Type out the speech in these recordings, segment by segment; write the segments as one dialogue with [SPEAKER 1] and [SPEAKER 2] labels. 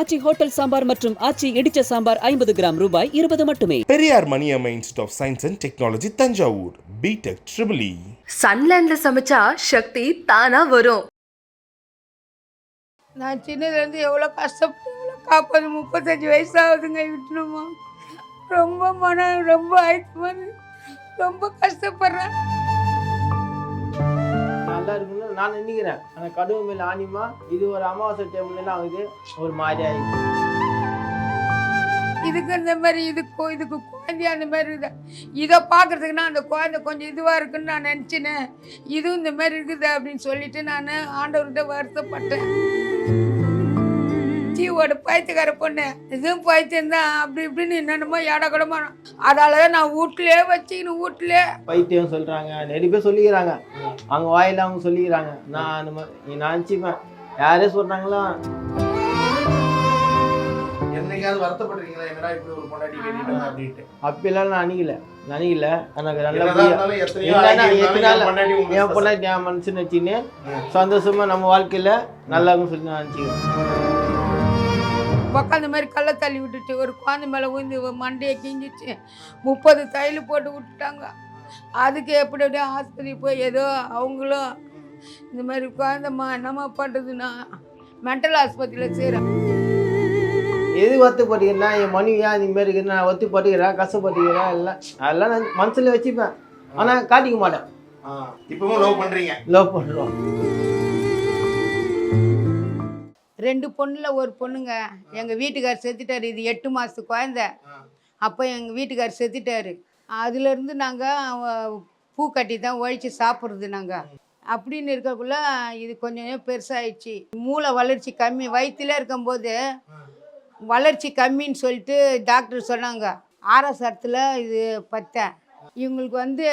[SPEAKER 1] ஆச்சி hotel sambar மற்றும் ஆச்சி இடிச்ச சாம்பார் ஐம்பது கிராம் ரூபாய் இருபது மட்டுமே.
[SPEAKER 2] Periyar Maniammai institute of science and technology Thanjavur. B Tech triple E
[SPEAKER 3] சன்லேண்ட்ல சமைச்சா சக்தி தானா வரும்.
[SPEAKER 4] நான் சின்னதுலேருந்து எவ்வளோ கஷ்டப்பட்டு எவ்வளோ காப்பாது முப்பத்தஞ்சு வயசு ஆகுதுங்க விட்டுணுமா ரொம்ப மனம் ரொம்ப ஆயிடுச்சு மாதிரி ரொம்ப கஷ்டப்படுறேன்.
[SPEAKER 5] நல்லா இருக்குன்னு நான் நினைக்கிறேன். ஆனால் கடுவு மேல் ஆனிமா இது ஒரு அமாவாசை டைம்லாம் ஆகுது ஒரு மாதிரி ஆயிடுது
[SPEAKER 4] இதுக்கு இந்த மாதிரி இதுக்கு இதுக்கு குழந்தை அந்த மாதிரி இருக்குது? இதை பார்க்கறதுக்கு நான் அந்த குழந்தை கொஞ்சம் இதுவாக இருக்குன்னு நான் நினச்சினேன் இதுவும் இந்த மாதிரி இருக்குது அப்படின்னு சொல்லிட்டு நான் ஆண்டவர்கிட்ட வருத்தப்பட்டேன். ஜீவோட பைத்தியக்கார பொண்ணு. இதுவும் பைத்தியம் தான் அப்படி இப்படின்னு என்னென்னமோ இடக்கூடமா அதால தான் நான் வீட்லயே வச்சுக்கின்னு வீட்லயே.
[SPEAKER 5] பைத்தியம் சொல்கிறாங்க நிறைய பேர் சொல்லிக்கிறாங்க. அவங்க வாயில அவங்க சொல்லிக்கிறாங்க. நான் அந்த மாதிரி நான் நினச்சிப்பேன். யாரே சொல்கிறாங்களா
[SPEAKER 6] என்னைக்காவது வருத்தப்படுறீங்களா என்னடா இப்படி ஒரு பொண்டாட்டி கேட்டுட்டாங்க அப்படின்ட்டு.
[SPEAKER 5] அப்பெல்லாம் நான் அணிக்கல நினைக்கல எனக்கு
[SPEAKER 6] என்.
[SPEAKER 5] பொண்ணாட்டி என் மனுஷன் வச்சுன்னு சந்தோஷமா நம்ம வாழ்க்கையில நல்லா சொல்லி நான் நினச்சிக்கிறேன்.
[SPEAKER 4] உக்காந்த மாதிரி கள்ள தள்ளி விட்டுட்டு ஒரு குழந்தை மேலே விழுந்து மண்டையை கிஞ்சிச்சு. முப்பது தையல் போட்டு விட்டுட்டாங்க. அதுக்கு எப்படி எப்படியோ ஆஸ்பத்திரி போய் ஏதோ அவங்களும் இந்த மாதிரி குழந்தைம்மா என்னம்மா பண்ணுறதுன்னா மென்டல் ஆஸ்பத்திரியில் செய்கிறேன்
[SPEAKER 5] எது ஒத்துப்பட்டுக்கிறேன்னா என் மனைவி ஏன் இந்த மாதிரி இருக்குன்னு நான் ஒத்துப்பட்டுக்கிறேன் கஷ்டப்பட்டுக்கிறேன் எல்லாம் அதெல்லாம் நான் மனசுல வச்சுப்பேன். ஆனால் காட்டிக்க மாட்டேன்.
[SPEAKER 6] இப்பவும் லவ் பண்றீங்க.
[SPEAKER 5] லவ் பண்ணுறோம்
[SPEAKER 4] ரெண்டு பொண்ணில் ஒரு பொண்ணுங்க. எங்கள் வீட்டுக்கார் செத்துட்டார். இது எட்டு மாதத்து குழந்தை. அப்போ எங்கள் வீட்டுக்கார் செத்துட்டார். அதுலேருந்து நாங்கள் பூ கட்டி தான் உழைச்சி சாப்பிட்றது நாங்கள் அப்படின்னு இருக்கக்குள்ள இது கொஞ்சம் பெருசாகிடுச்சு மூளை வளர்ச்சி கம்மி. வயிற்றுல இருக்கும்போது வளர்ச்சி கம்மின்னு சொல்லிட்டு டாக்டர் சொன்னாங்க. ஆர்எஸ்ஆரத்தில் இது பத்தேன் இவங்களுக்கு வந்து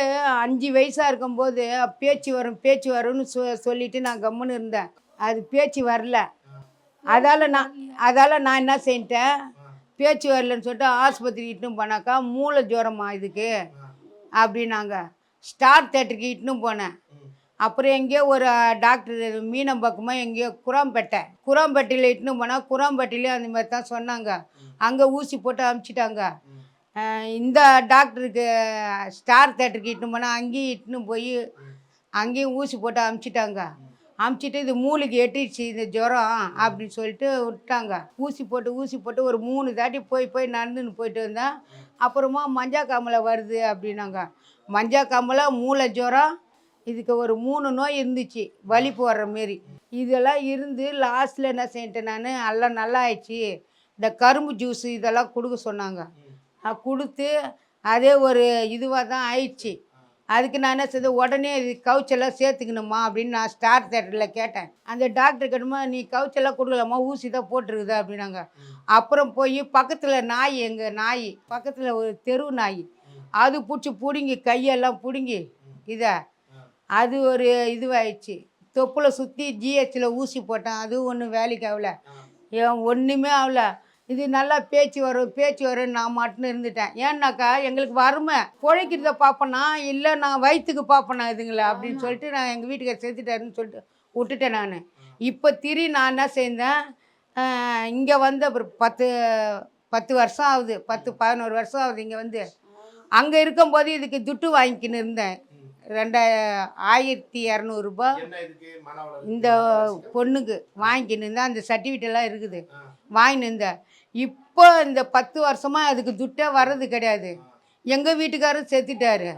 [SPEAKER 4] அஞ்சு வயசாக இருக்கும்போது பேச்சு வரும் பேச்சு வரும்னு சொ சொல்லிட்டு நான் கம்முன்னு இருந்தேன். அது பேச்சு வரல. அதால் நான் அதால் நான் என்ன செஞ்சிட்டேன்? பேச்சு வரலன்னு சொல்லிட்டு ஆஸ்பத்திரி இட்டுன்னு போனாக்கா மூளை ஜுரமா இதுக்கு அப்படின்னாங்க. ஸ்டார் தேட்டருக்கு இட்டுன்னு போனேன். அப்புறம் எங்கேயோ ஒரு டாக்டர் மீனம்பக்கமாக எங்கேயோ குராம்பேட்டை குராம்பேட்டையில் இட்டுன்னு போனால் குராம்பேட்டையிலே அந்த மாதிரி தான் சொன்னாங்க. அங்கே ஊசி போட்டு அமுச்சிட்டாங்க. இந்த டாக்டருக்கு ஸ்டார் தேட்டருக்கு இட்டுன்னு போனால் அங்கேயும் இட்டுன்னு போய் அங்கேயும் ஊசி போட்டு அமுச்சிட்டாங்க. அமுச்சிட்டு இது மூளைக்கு எட்டிடுச்சு இந்த ஜுரம் அப்படின்னு சொல்லிட்டு விட்டாங்க. ஊசி போட்டு ஊசி போட்டு ஒரு மூணு தாட்டி போய் போய் நடந்துன்னு போயிட்டு வந்தேன். அப்புறமா மஞ்சா காமலை வருது அப்படின்னாங்க. மஞ்சா காமலை மூளை ஜுரம் இதுக்கு ஒரு மூணு நோய் இருந்துச்சு வலி போடுற மாரி. இதெல்லாம் இருந்து லாஸ்ட்டில் என்ன செஞ்சிட்டேன் நான்? எல்லாம் நல்லா ஆயிடுச்சு. இந்த கரும்பு ஜூஸு இதெல்லாம் கொடுக்க சொன்னாங்க. கொடுத்து அதே ஒரு இதுவாக தான் ஆயிடுச்சு. அதுக்கு நான் என்ன செய்தேன்? உடனே இது கவுச்செல்லாம் சேர்த்துக்கணுமா அப்படின்னு நான் ஸ்டார் தேட்டரில் கேட்டேன். அந்த டாக்டர் கேட்டோமா நீ கவுச்செல்லாம் கொடுக்கலாமா ஊசி தான் போட்டிருக்குது? அப்படின்னாங்க. அப்புறம் போய் பக்கத்தில் நாய் எங்கள் நாய் பக்கத்தில் ஒரு தெரு நாய். அது பிடிச்சி பிடுங்கி கையெல்லாம் பிடுங்கி இதை அது ஒரு இதுவாயிடுச்சு. தொப்புளை சுற்றி ஜிஹெச்சில் ஊசி போட்டேன். அதுவும் ஒன்றும் வேலைக்கு ஆகல. ஏன் ஒன்றுமே ஆகல. இது நல்லா பேச்சு வரும் பேச்சு வரும் நான் மட்டும் இருந்துட்டேன். ஏன்னாக்கா எங்களுக்கு வறுமை. பிழைக்கிறத பார்ப்பேனா இல்லை நான் வயிற்றுக்கு பார்ப்பேனா இதுங்களா? அப்படின்னு சொல்லிட்டு நான் எங்கள் வீட்டுக்கார செத்துட்டாருன்னு சொல்லிட்டு விட்டுட்டேன் நான். இப்போ திரி நான் என்ன செய்தேன் இங்கே வந்து அப்புறம் பத்து பத்து வருஷம் ஆகுது. பத்து பதினோரு வருஷம் ஆகுது இங்கே வந்து. அங்கே இருக்கும்போது இதுக்கு துட்டு வாங்கிக்கின்னு இருந்தேன். ரெண்டா ஆயிரத்தி இரநூறுபா இந்த பொண்ணுக்கு வாங்கிக்கின்னு இருந்தேன். அந்த சர்டிஃபிகேட்லாம் இருக்குது. வாங்கின்னு இருந்தேன். இப்போ இந்த பத்து வருஷமாக அதுக்கு துட்டே வர்றது கிடையாது. எங்கள் வீட்டுக்காரரும் செத்துட்டாரு.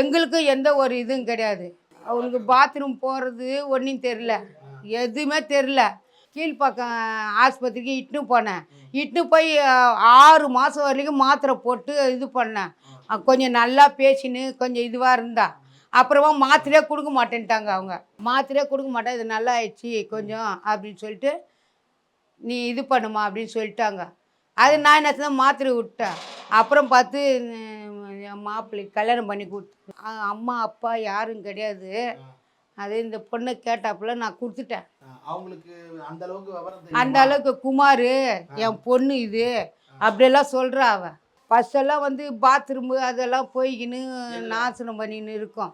[SPEAKER 4] எங்களுக்கும் எந்த ஒரு இதுவும் கிடையாது. அவங்களுக்கு பாத்ரூம் போகிறது ஒன்றும் தெரில எதுவுமே தெரில கீழ்ப்பக்கம் ஆஸ்பத்திரிக்கு இட்டுன்னு போனேன். இட்டுன்னு போய் ஆறு மாதம் வரைக்கும் மாத்திரை போட்டு இது பண்ணேன். கொஞ்சம் நல்லா பேசின்னு கொஞ்சம் இதுவாக இருந்தா. அப்புறமா மாத்திரையே கொடுக்க மாட்டேன்ட்டாங்க அவங்க. மாத்திரையே கொடுக்க மாட்டேன். இது நல்லா ஆயிடுச்சு கொஞ்சம் அப்படின்னு சொல்லிட்டு நீ இது பண்ணுமா அப்படின்னு சொல்லிட்டாங்க. அது நான் என்ன செஞ்சேன்? மாத்திரை விட்டேன். அப்புறம் பார்த்து மாப்பிள்ளைக்கு கல்யாணம் பண்ணி கொடுத்து அம்மா அப்பா யாரும் கிடையாது. அது இந்த பொண்ணை கேட்டாப்புல நான் கொடுத்துட்டேன்.
[SPEAKER 6] அவங்களுக்கு அந்த அளவுக்கு விவரம்
[SPEAKER 4] அந்த அளவுக்கு குமார் என் பொண்ணு இது அப்படியெல்லாம் சொல்கிறா அவ. ஃபர்ஸ்ட் எல்லாம் வந்து பாத்ரூமு அதெல்லாம் போய்க்கின்னு நாசனம் பண்ணின்னு இருக்கோம்.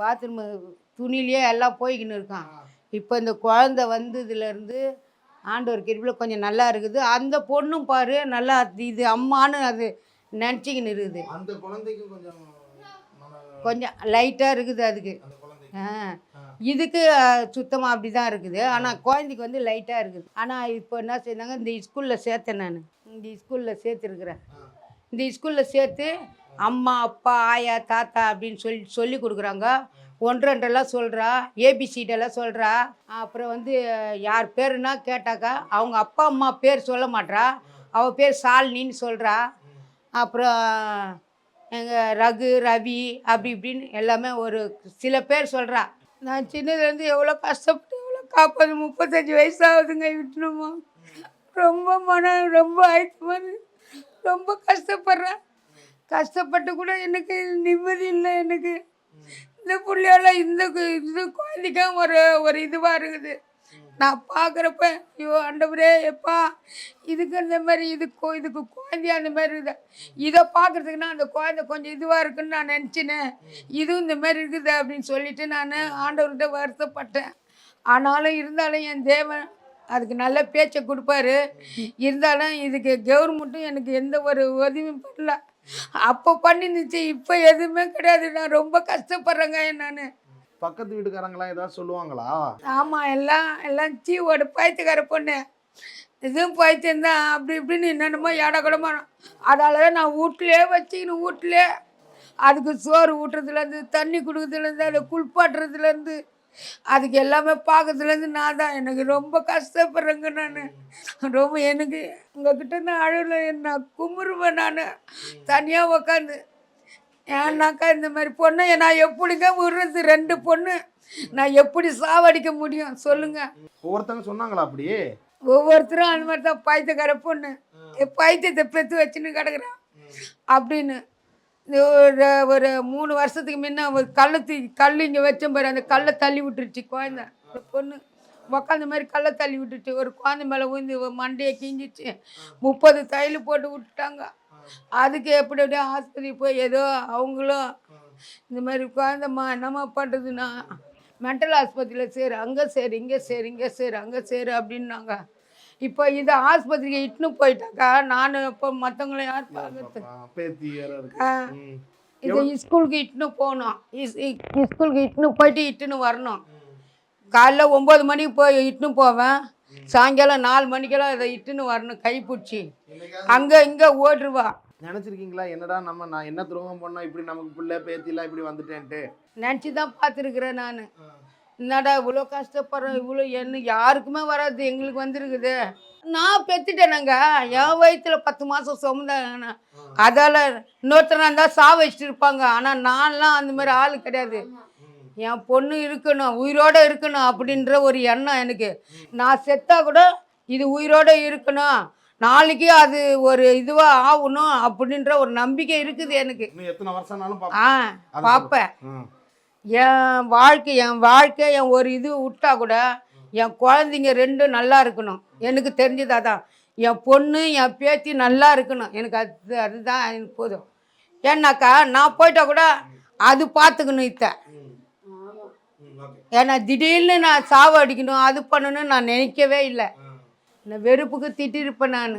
[SPEAKER 4] பாத்ரூமு துணிலேயே எல்லாம் போய்க்கின்னு இருக்கான். இப்போ இந்த குழந்த வந்ததுலேருந்து ஆண்டவர் கிருபில் கொஞ்சம் நல்லா இருக்குது. அந்த பொண்ணும் பாரு நல்லா இது அம்மான்னு அது நினச்சிக்கின்னு இருக்குது.
[SPEAKER 6] அந்த குழந்தைக்கும் கொஞ்சம்
[SPEAKER 4] கொஞ்சம் லைட்டாக இருக்குது அதுக்கு. ஆ. இதுக்கு சுத்தமாக அப்படி தான் இருக்குது. ஆனால் குழந்தைக்கு வந்து லைட்டாக இருக்குது. ஆனால் இப்போ என்ன செய்தாங்க இந்த ஸ்கூலில் சேர்த்தேன் நான். இந்த ஸ்கூலில் சேர்த்துருக்குறேன். இந்த ஸ்கூலில் சேர்த்து அம்மா அப்பா ஆயா தாத்தா அப்படின்னு சொல்லி சொல்லி கொடுக்குறாங்க. ஒன்றென்றெல்லாம் சொல்கிறா ஏபிசிடெல்லாம் சொல்கிறா அப்புறம் வந்து யார் பேருனா கேட்டாக்கா அவங்க அப்பா அம்மா பேர் சொல்ல மாட்றா. அவள் பேர் சாலினின்னு சொல்கிறா அப்புறம் எங்கள் ரகு ரவி அப்படி இப்படின்னு எல்லாமே ஒரு சில பேர் சொல்கிறா நான் சின்னதுலேருந்து எவ்வளோ கஷ்டப்பட்டு எவ்வளோ காப்பாது முப்பத்தஞ்சு வயசு ஆகுதுங்க விட்டுணுமா ரொம்ப மனம் ரொம்ப ஆயிடுச்சு ரொம்ப கஷ்டப்படுறேன் கஷ்டப்பட்டு கூட எனக்கு நிம்மதி இல்லை எனக்கு. இந்த பிள்ளையெல்லாம் இந்த கு- இது குழந்தைக்கும் ஒரு ஒரு இதுவாக இருக்குது. நான் பார்க்குறப்ப ஐயோ ஆண்டவரே எப்பா இதுக்கு இந்த மாதிரி இது கொ- இதுக்கு குழந்தையா அந்த மாதிரி இருக்குது. இதை பார்க்குறதுக்குன்னா அந்த குழந்தை கொஞ்சம் இதுவாக இருக்குன்னு நான் நினச்சினேன். இதுவும் இந்த மாதிரி இருக்குது அப்படின்னு சொல்லிட்டு நான் ஆண்டவர்கிட்ட வருத்தப்பட்டேன். ஆனாலும் இருந்தாலும் என் தேவன் அதுக்கு நல்ல பேச்சை கொடுப்பாரு. இருந்தாலும் இதுக்கு கவர்மெண்ட்டும் எனக்கு எந்த ஒரு உதவியும் பண்ணல. அப்போ பண்ணிருந்துச்சு இப்போ எதுவுமே கிடையாது. நான் ரொம்ப கஷ்டப்படுறேங்க நான்.
[SPEAKER 6] பக்கத்து வீட்டுக்காரங்களாம் ஏதாவது சொல்லுவாங்களா?
[SPEAKER 4] ஆமாம் எல்லாம் எல்லாம் சீவோட பைத்தியக்கார பொண்ணு. இதுவும் பைத்தியம் தான் அப்படி இப்படின்னு என்னென்னமோ இடக்கூடமா அதால தான் நான் வீட்லேயே வச்சுக்கின்னு வீட்லேயே. அதுக்கு சோறு ஊட்டுறதுலேருந்து தண்ணி கொடுக்குறதுலேருந்து அதை குளிப்பாட்டுறதுலேருந்து அதுக்கு எல்லாமே பார்க்கறதுலேருந்து நான் தான். எனக்கு ரொம்ப கஷ்டப்படுறேங்க நான். ரொம்ப எனக்கு உங்ககிட்ட நான் அழுல நான் கும்பிடுவேன் நான். தனியாக உக்காந்து. ஏன்னாக்கா இந்த மாதிரி பொண்ணை நான் எப்படிங்க விடுறது? ரெண்டு பொண்ணு. நான் எப்படி சாவடிக்க முடியும்? சொல்லுங்க.
[SPEAKER 6] ஒவ்வொருத்தங்க சொன்னாங்களா அப்படி
[SPEAKER 4] ஒவ்வொருத்தரும் அந்த மாதிரி தான் பைத்தியக்கார பொண்ணு. பைத்தியத்தை பெற்று வச்சுன்னு கிடக்குறான் அப்படின்னு. ஒரு ஒரு மூணு வருஷத்துக்கு முன்ன ஒரு கல்லை தூக்கி கல் இங்கே வச்சோம் பாரு அந்த கல்லை தள்ளி விட்டுருச்சு குழந்த. ஒரு பொண்ணு உக்காந்த மாதிரி கல்லை தள்ளி விட்டுருச்சு. ஒரு குழந்தை மேலே விழுந்து மண்டையை கிஞ்சிச்சு. முப்பது தையல் போட்டு விட்டுட்டாங்க. அதுக்கு எப்படி எப்படியோ ஆஸ்பத்திரி போய் ஏதோ அவங்களும் இந்த மாதிரி குழந்தைம்மா என்னம்மா பண்ணுறதுன்னா மென்டல் ஆஸ்பத்திரியில் சேரு அங்கே சேரு இங்கே சேரு இங்கே சேரு அங்கே சேரு அப்படின்னாங்க. இப்போ இது ஆஸ்பத்திரிக்கு இட்டுன்னு போயிட்டாக்கா நான் இப்போ மற்றவங்கள யார் பார்க்கறது. இது ஸ்கூலுக்கு இட்டுன்னு போகணும். ஸ்கூலுக்கு இட்டுன்னு போயிட்டு இட்டுன்னு வரணும். காலைல ஒம்பது மணிக்கு போய் இட்டுன்னு போவேன். சாயங்காலம் நாலு மணிக்கெல்லாம் இதை இட்டுன்னு வரணும் கை பிடிச்சி. அங்கே இங்கே ஓடுருவா.
[SPEAKER 6] நினைச்சிருக்கீங்களா? என்னடா நம்ம நான் என்ன துரோகம் பண்ணோம்? இப்படி நமக்கு பிள்ளை பேத்திலாம் இப்படி வந்துட்டேன்ட்டு.
[SPEAKER 4] நினச்சி தான் பார்த்துருக்குறேன் நான். என்னடா இவ்வளோ கஷ்டப்படுறோம் இவ்வளோ என்ன யாருக்குமே வராது எங்களுக்கு வந்திருக்குது. நான் பெத்துட்டேனுங்க. என் வயிற்றுல பத்து மாதம் சுமந்தாங்க அதால் இன்னொருத்தனா இருந்தால் சா வச்சுட்டு இருப்பாங்க. ஆனால் நான்லாம் அந்த மாதிரி ஆள் கிடையாது. என் பொண்ணு இருக்கணும் உயிரோடு இருக்கணும் அப்படின்ற ஒரு எண்ணம் எனக்கு. நான் செத்தா கூட இது உயிரோடு இருக்கணும். நாளைக்கு அது ஒரு இதுவாக ஆகணும் அப்படின்ற ஒரு நம்பிக்கை இருக்குது எனக்கு.
[SPEAKER 6] இன்னும் எத்தனை வருஷம்னாலும்
[SPEAKER 4] ஆ பார்ப்பேன். என் வாழ்க்கை என் வாழ்க்கை என் ஒரு இது விட்டா கூட என் குழந்தைங்க ரெண்டும் நல்லா இருக்கணும். எனக்கு தெரிஞ்சது அதான். என் பொண்ணு என் பேத்தி நல்லா இருக்கணும். எனக்கு அது அதுதான் எனக்கு போதும். ஏன்னாக்கா நான் போயிட்டா கூட அது பார்த்துக்கணும் இத்த. ஏன்னா திடீர்னு நான் சாவு அடிக்கணும் அது பண்ணணும்னு நான் நினைக்கவே இல்லை. இந்த வெறுப்புக்கு திட்டிருப்பேன் நான்.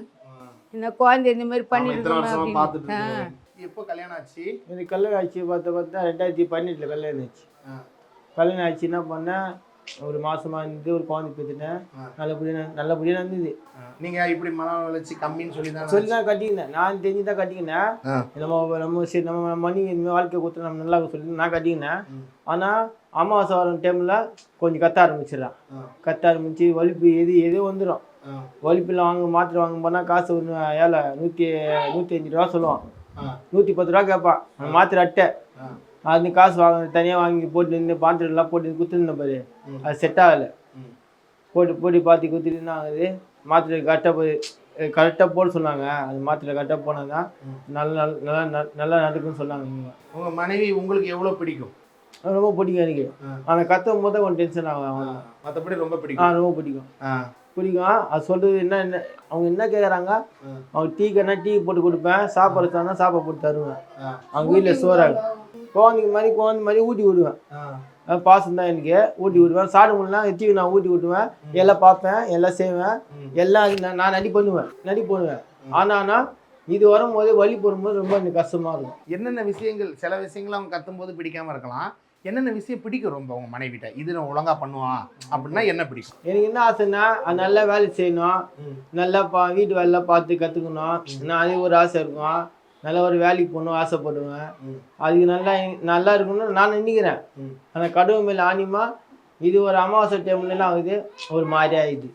[SPEAKER 4] இந்த குழந்தை இந்த மாதிரி
[SPEAKER 6] ஆமா, எப்போ கல்யாணம் ஆச்சு
[SPEAKER 5] எனக்கு கல்யாணம் ஆச்சு பார்த்து பார்த்தா ரெண்டாயிரத்தி பதினெட்டில் கல்யாணம் ஆச்சு. கல்யாணம் ஆச்சு என்ன பண்ணேன் ஒரு மாசமா இருந்து ஒரு குழந்தை பெற்றுட்டேன். நல்லபடியாக நல்லபடியாக நடந்தது
[SPEAKER 6] ஆ. நீங்க இப்படி மன வளர்ச்சி கம்மின்னு சொல்லி தான்
[SPEAKER 5] சொல்லி தான் கட்டிக்கினேன் நான் தெரிஞ்சு தான் கட்டிக்கினேன். நம்ம நம்ம சரி நம்ம மணி இனிமேல் வாழ்க்கை கொடுத்து நம்ம நல்லா சொல்லி நான் கட்டிக்கினேன். ஆனால் அமாவாசை வரும் டைமில் கொஞ்சம் கத்த ஆரம்பிச்சிடறான்
[SPEAKER 6] ஆ.
[SPEAKER 5] கத்த ஆரம்பிச்சு வலிப்பு எது எது வந்துடும். வலிப்பில் வாங்க மாத்திரை வாங்க போனால் காசு ஒரு ஏழை நூற்றி நூற்றி அஞ்சு ரூபா சொல்லுவான். நூற்றி பத்து ரூபா கேட்பான் மாத்திரை அட்டை. அது காசு வாங்க தனியாக வாங்கி போட்டு இருந்து பாத்திரம்லாம் போட்டு குத்துருந்தேன் பாரு. அது செட் ஆகலை. போட்டு போட்டு பார்த்து குத்திட்டு என்ன ஆகுது? மாத்திரை கரெக்டாக போய் கரெக்டாக போட சொன்னாங்க. அந்த மாத்திரை கரெக்டாக
[SPEAKER 6] ம்.
[SPEAKER 5] நல்ல நல்ல நல்லா நடக்கும்னு சொன்னாங்க இவங்க.
[SPEAKER 6] உங்க மனைவி உங்களுக்கு எவ்வளவு பிடிக்கும்?
[SPEAKER 5] அது ரொம்ப பிடிக்கும் எனக்கு. ஆனால் கத்தும் போது கொஞ்சம் டென்ஷன் ஆகும்
[SPEAKER 6] மத்தபடி ரொம்ப
[SPEAKER 5] ஆ
[SPEAKER 6] பிடிக்கும்
[SPEAKER 5] ரொம்ப பிடிக்கும்.
[SPEAKER 6] ஆ.
[SPEAKER 5] பிடிக்கும் அது சொல்றது என்ன என்ன அவங்க என்ன கேட்குறாங்க. அவங்க டீ கண்ணா டீ போட்டு கொடுப்பேன் சாப்பாடு தானே சாப்பாடு போட்டு தருவேன். அவங்க வீட்டில் சோறாங்க. குழந்தைங்க மாதிரி குழந்தை மாதிரி ஊட்டி விடுவேன். பாசம் தான் எனக்கு. ஊட்டி விடுவேன். சாடு முடியலாம் எத்திக்கு நான் ஊட்டி விட்டுவேன் எல்லாம் பார்ப்பேன் எல்லாம் செய்வேன். எல்லாம் நான் நான் நடி பண்ணுவேன். நடி பண்ணுவேன் ஆனானா இது வரும்போது வழி போடும்போது ரொம்ப எனக்கு கஷ்டமா இருக்கும்.
[SPEAKER 6] என்னென்ன விஷயங்கள் சில விஷயங்கள் அவங்க கத்தும்போது பிடிக்காம இருக்கலாம். என்னென்ன விஷயம் பிடிக்கும் ரொம்ப உங்க மனைவிட்ட? இது நான் ஒழுங்கா பண்ணுவான் அப்படின்னா என்ன பிடிக்கும்?
[SPEAKER 5] எனக்கு என்ன ஆசைன்னா அது நல்லா வேலை செய்யணும். நல்லா பா வீட்டு வேலை பார்த்து கற்றுக்கணும் நான் அது ஒரு ஆசை இருக்கும். நல்லா ஒரு வேலைக்கு போகணும் ஆசைப்படுவேன். அதுக்கு நல்லா நல்லா இருக்கணும்னு நான் நினைக்கிறேன். ஆனால் கடவுள் மேலே ஆணிமா இது ஒரு அமாவாசை டைம்லலாம் ஆகுது ஒரு மாதிரி ஆயிடுது.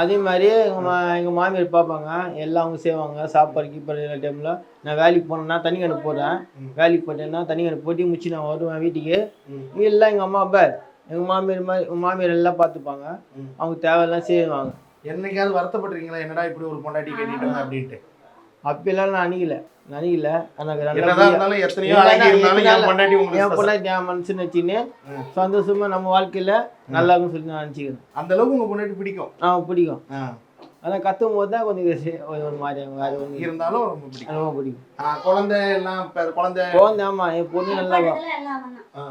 [SPEAKER 5] அதே மாதிரி எங்கள் மா எங்கள் மாமியார் பார்ப்பாங்க எல்லாம் அவங்க செய்வாங்க சாப்பாடு கீப்பாடு எல்லா டைமில் நான் வேலைக்கு போனேன்னா தண்ணி கணக்கு போடுறேன். வேலைக்கு போட்டேன்னா தண்ணி கணக்கு போட்டு முடிச்சு நான் வருவேன் வீட்டுக்கு. எல்லாம் எங்கள் அம்மா அப்பா எங்கள் மாமியார் மாதிரி எங்கள் மாமியார் எல்லாம் பார்த்துப்பாங்க. அவங்க தேவையெல்லாம் செய்வாங்க.
[SPEAKER 6] என்னைக்காவது வருத்தப்பட்டிருக்கீங்களா? என்னடா இப்படி ஒரு பொண்டாட்டி கட்டிட்டோம் அப்படின்ட்டு?
[SPEAKER 5] அப்பெல்லாம் நான் அணிகல. பொண்ணாட்டி என் மனசுன்னு வச்சுன்னு சந்தோஷமா. நம்ம வாழ்க்கையில நல்லா சொல்லி நான் நினச்சிக்கிறேன்.
[SPEAKER 6] அந்த அளவுக்கு உங்க பொண்டாட்டி பிடிக்கும்.
[SPEAKER 5] ஆ பிடிக்கும். ஆனால் கத்தும் போது தான் கொஞ்சம் ஒரு மாதிரி வேற ஒன்று
[SPEAKER 6] இருந்தாலும் ரொம்ப பிடிக்கும்.
[SPEAKER 5] ரொம்ப பிடிக்கும்.
[SPEAKER 6] குழந்தை எல்லாம் குழந்தை
[SPEAKER 5] குழந்தை ஆமா என் பொண்ணு நல்லா.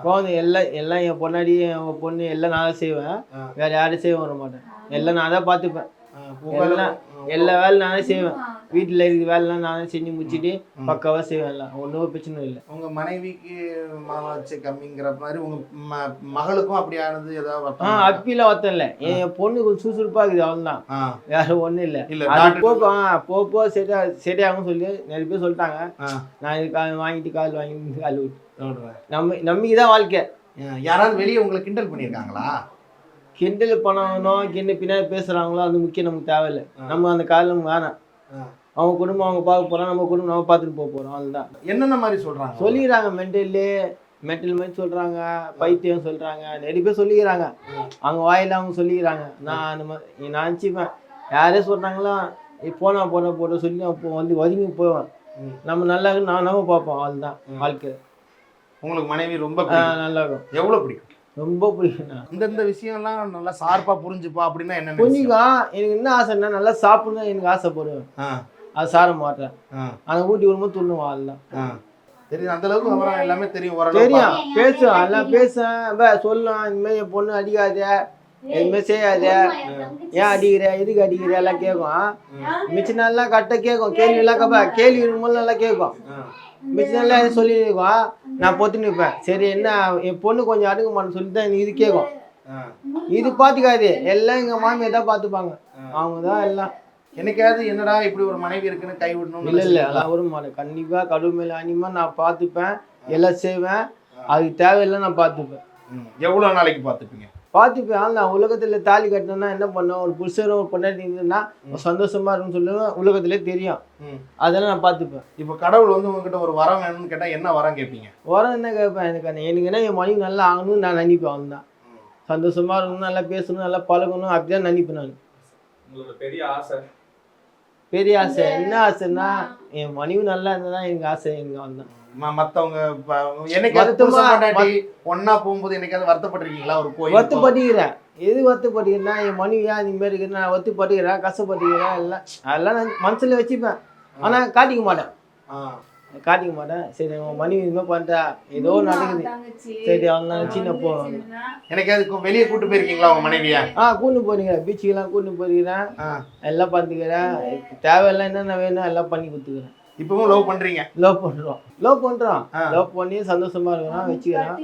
[SPEAKER 5] குழந்தை எல்லாம் எல்லாம் என் பொண்ணாடி என் பொண்ணு எல்லாம் நான் தான் செய்வேன். வேற யாரும் செய்ய வர மாட்டேன். எல்லாம் நான் தான் பார்த்துப்பேன். எல்லாம் எல்லா வேலையும் நானே செய்வேன். வீட்டில் இருக்கிற வேலைலாம் நானே செஞ்சு முடிச்சுட்டு பக்காவாக செய்வேன். எல்லாம் ஒன்றும் பிரச்சனை இல்லை.
[SPEAKER 6] உங்க மனைவிக்கு மனவாட்சி கம்மிங்கிற மாதிரி உங்க ம- மகளுக்கும் அப்படி ஆனது ஏதாவது
[SPEAKER 5] ஆ? அப்பிலாம் ஒருத்தன் இல்லை. என் பொண்ணு கொஞ்சம் சுறுசுறுப்பாக இருக்குது அவ்வளோதான்
[SPEAKER 6] ஆ,
[SPEAKER 5] வேற ஒன்றும் இல்லை.
[SPEAKER 6] இல்ல
[SPEAKER 5] அது
[SPEAKER 6] டாக்டர்
[SPEAKER 5] போ போ- ஆ, போ போ சரியா சரியாகும் சொல்லி நிறைய பேர் சொல்லிட்டாங்க.
[SPEAKER 6] ஆ,
[SPEAKER 5] நான் இது கால் வாங்கிட்டு கால் வாங்கிட்டு கால் விட்டு.
[SPEAKER 6] சொல்றேன்.
[SPEAKER 5] நம்ம நம்பிக்கை தான் வாழ்க்கை
[SPEAKER 6] யாராவது வெளியே உங்களை கிண்டல் பண்ணியிருக்காங்களா?
[SPEAKER 5] கிண்டல் பண்ணணும் கிண்டல் பின்னாடி பேசுகிறாங்களோ அது முக்கியம் நமக்கு தேவையில்லை. நம்ம அந்த காலம் நமக்கு வேணாம். அவங்க குடும்பம் அவங்க பார்க்க போகிறோம் நம்ம குடும்பம் நம்ம பார்த்துட்டு போக போகிறோம் அதுதான்
[SPEAKER 6] என்னென்ன மாதிரி சொல்றாங்க?
[SPEAKER 5] சொல்லிக்கிறாங்க மென்டல்லு மென்டல் மாதிரி சொல்கிறாங்க பைத்தியம் சொல்கிறாங்க நிறைய பேர் சொல்லிக்கிறாங்க. அவங்க வாயில அவங்க சொல்லிக்கிறாங்க. நான் அந்த மாதிரி நான் நினச்சிப்பேன் யாரே சொல்கிறாங்களோ போனா போனா போட சொல்லி நான் வந்து ஒதுங்கி போவேன். நம்ம நல்லா நான் நம்ம பார்ப்போம் அதுதான் வாழ்க்கை.
[SPEAKER 6] உங்களுக்கு மனைவி ரொம்ப.
[SPEAKER 5] நல்லா இருக்கும்
[SPEAKER 6] எவ்வளவு பிடிக்கும்?
[SPEAKER 5] ரொம்ப பிடிக்கும் நான்.
[SPEAKER 6] இந்தந்த விஷயம்லாம் நல்லா ஷார்ப்பா புரிஞ்சுப்பா அப்படின்னா என்ன
[SPEAKER 5] புரிஞ்சுக்கும் எனக்கு என்ன ஆசைன்னா நல்லா சாப்பிடணும் எனக்கு ஆசைப்படுவேன்
[SPEAKER 6] ஆ.
[SPEAKER 5] அது சார மாட்டேன்
[SPEAKER 6] ஆ.
[SPEAKER 5] அதை ஊட்டி விடும்போது துண்ணுவான் அதுதான்
[SPEAKER 6] ஆ. தெரியும் அந்த அளவுக்கு அப்புறம் எல்லாமே தெரியும் ஓரளவு
[SPEAKER 5] தெரியும். பேசுவேன் எல்லாம் பேசுவேன் இந்த மாதிரி என் பொண்ணு அடிக்காத. எதுவுமே செய்யாத. ஏன் அடிக்கிற எதுக்கு அடிக்கிற எல்லாம் கேட்கும் மிச்ச நாள்லாம் கரெக்டாக கேட்கும் கேள்வி எல்லாம் கேள்வி நல்லா கேட்கும் நாள்லாம் எதுவும் சொல்லி இருக்கோம் நான் பொத்து நிற்பேன் சரி என்ன என் பொண்ணு கொஞ்சம் அடுக்க மாட்டேன்னு சொல்லி தான் இது கேட்கும். இது பார்த்துக்காது. எல்லாம் எங்கள் மாமியார் தான் பார்த்துப்பாங்க. அவங்க தான் எல்லாம்.
[SPEAKER 6] என்னைக்காவது என்னடா இப்படி ஒரு மனைவி இருக்குன்னு கை
[SPEAKER 5] இல்லை இல்லை
[SPEAKER 6] நினைச்சீங்களா?
[SPEAKER 5] அதெல்லாம் வரும் மாட்டேன் கண்டிப்பாக கடவுள் மேலே அனிமா நான் பார்த்துப்பேன். எல்லாம் செய்வேன். அதுக்கு தேவையில்லை நான் பார்த்துப்பேன்.
[SPEAKER 6] ம். எவ்வளவு நாளைக்கு பார்த்துப்பீங்க?
[SPEAKER 5] பார்த்துப்பேன் நான் உலகத்தில் தாலி கட்டினா என்ன பண்ணோம் ஒரு புருஷரும் ஒரு பொண்டாட்டி இருந்ததுன்னா சந்தோஷமா இருக்கும்னு சொல்லுவேன். உலகத்திலே தெரியும். அதெல்லாம் நான் பார்த்துப்பேன்
[SPEAKER 6] இப்போ கடவுள் வந்து உங்ககிட்ட ஒரு வரம் வேணும்னு கேட்டா என்ன வரம் கேட்பீங்க
[SPEAKER 5] உரம் என்ன கேட்பேன்? எனக்கு அந்த- எனக்கு என்ன என் மனைவி நல்லா ஆகணும்னு நான் நினைப்பேன் அவன் தான் சந்தோஷமா இருக்கணும் நல்லா பேசணும் நல்லா பழகணும் அப்படிதான் நினைப்பேன் நான்.
[SPEAKER 7] உங்களோட பெரிய ஆசை.
[SPEAKER 5] பெரிய ஆசை என்ன ஆசைன்னா என் மனைவி நல்லா இருந்தால் தான் எனக்கு ஆசை எனக்கு அவன் தான்
[SPEAKER 6] ம- மத்தவங்க என்னைக்காவது ஒண்ணா போகும்போது என்னைக்காவது வருத்தப்பட்டிருக்கீங்களா? ஒரு கோயில்
[SPEAKER 5] வருத்தப்பட்டுக்கிறேன் எது வருத்தப்பட்டுக்கிறேன்னா என் மனைவி ஏன் இந்த மாதிரி நான் வருத்தப்பட்டுக்கிறேன் கஷ்டப்பட்டுக்கிறேன் எல்லாம் அதெல்லாம் நான் மனசில் வச்சுப்பேன். ஆனால் காட்டிக்க மாட்டேன். காட்டிக்க மாட்டேன் சரி உன் மனைவி இது மாதிரி பண்ணுறா ஏதோ நடக்குது சரி அவன் நினச்சி நான் போவேன்
[SPEAKER 6] என்னைக்காவது கு- வெளியே கூட்டு போயிருக்கீங்களா உங்க மனைவிய?
[SPEAKER 5] ஆ கூட்டு போயிருக்கிறேன் பீச்சுக்கெல்லாம் கூட்டு போயிருக்கிறேன். எல்லாம் பார்த்துக்கிறேன். தேவையெல்லாம் என்னென்ன வேணும் எல்லாம் பண்ணி கொடுத்துக்கிறேன்.
[SPEAKER 6] இப்பவும் லவ் பண்றீங்க?
[SPEAKER 5] லவ் பண்ணுறோம் லவ் பண்ணுறோம்
[SPEAKER 6] ஆ.
[SPEAKER 5] லவ் பண்ணி சந்தோஷமா இருக்கிறோம் வச்சுக்கிறேன்.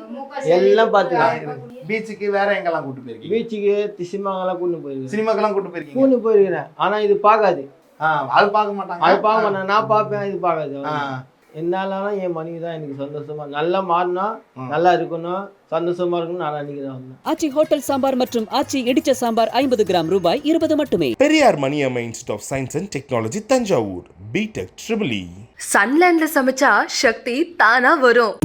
[SPEAKER 5] எல்லாம் பார்த்துக்கிறேன்.
[SPEAKER 6] பீச்சுக்கு வேற எங்கெல்லாம் கூட்டு போயிருக்கீங்க?
[SPEAKER 5] பீச்சுக்கு திசிமாங்கெல்லாம் கூட்டு போயிருக்கிறேன்
[SPEAKER 6] சினிமாக்கெல்லாம் கூட்டு போயிருக்கீங்க?
[SPEAKER 5] கூட்டு போயிருக்கிறேன். ஆனால் இது பார்க்காது.
[SPEAKER 6] ஆ, அது பார்க்க மாட்டாங்க?
[SPEAKER 5] அது பார்க்க மாட்டேன் நான் பார்ப்பேன் இது பார்க்காது. என்னாலும் என் மனைவி தான் எனக்கு சந்தோஷமா நல்லா மாறணும்
[SPEAKER 6] ம்.
[SPEAKER 5] நல்லா இருக்கணும் சந்தோஷமா இருக்கணும் நான் நினைக்கிறேன்.
[SPEAKER 1] ஆச்சி ஹோட்டல் சாம்பார் மற்றும் ஆச்சி இடிச்ச சாம்பார் ஐம்பது கிராம் ரூபாய் இருபது மட்டுமே
[SPEAKER 2] Periyar Maniammai institute of science and technology Thanjavur B Tech triple E
[SPEAKER 3] சன்லேண்ட்ல சமைச்சா சக்தி தானா வரும்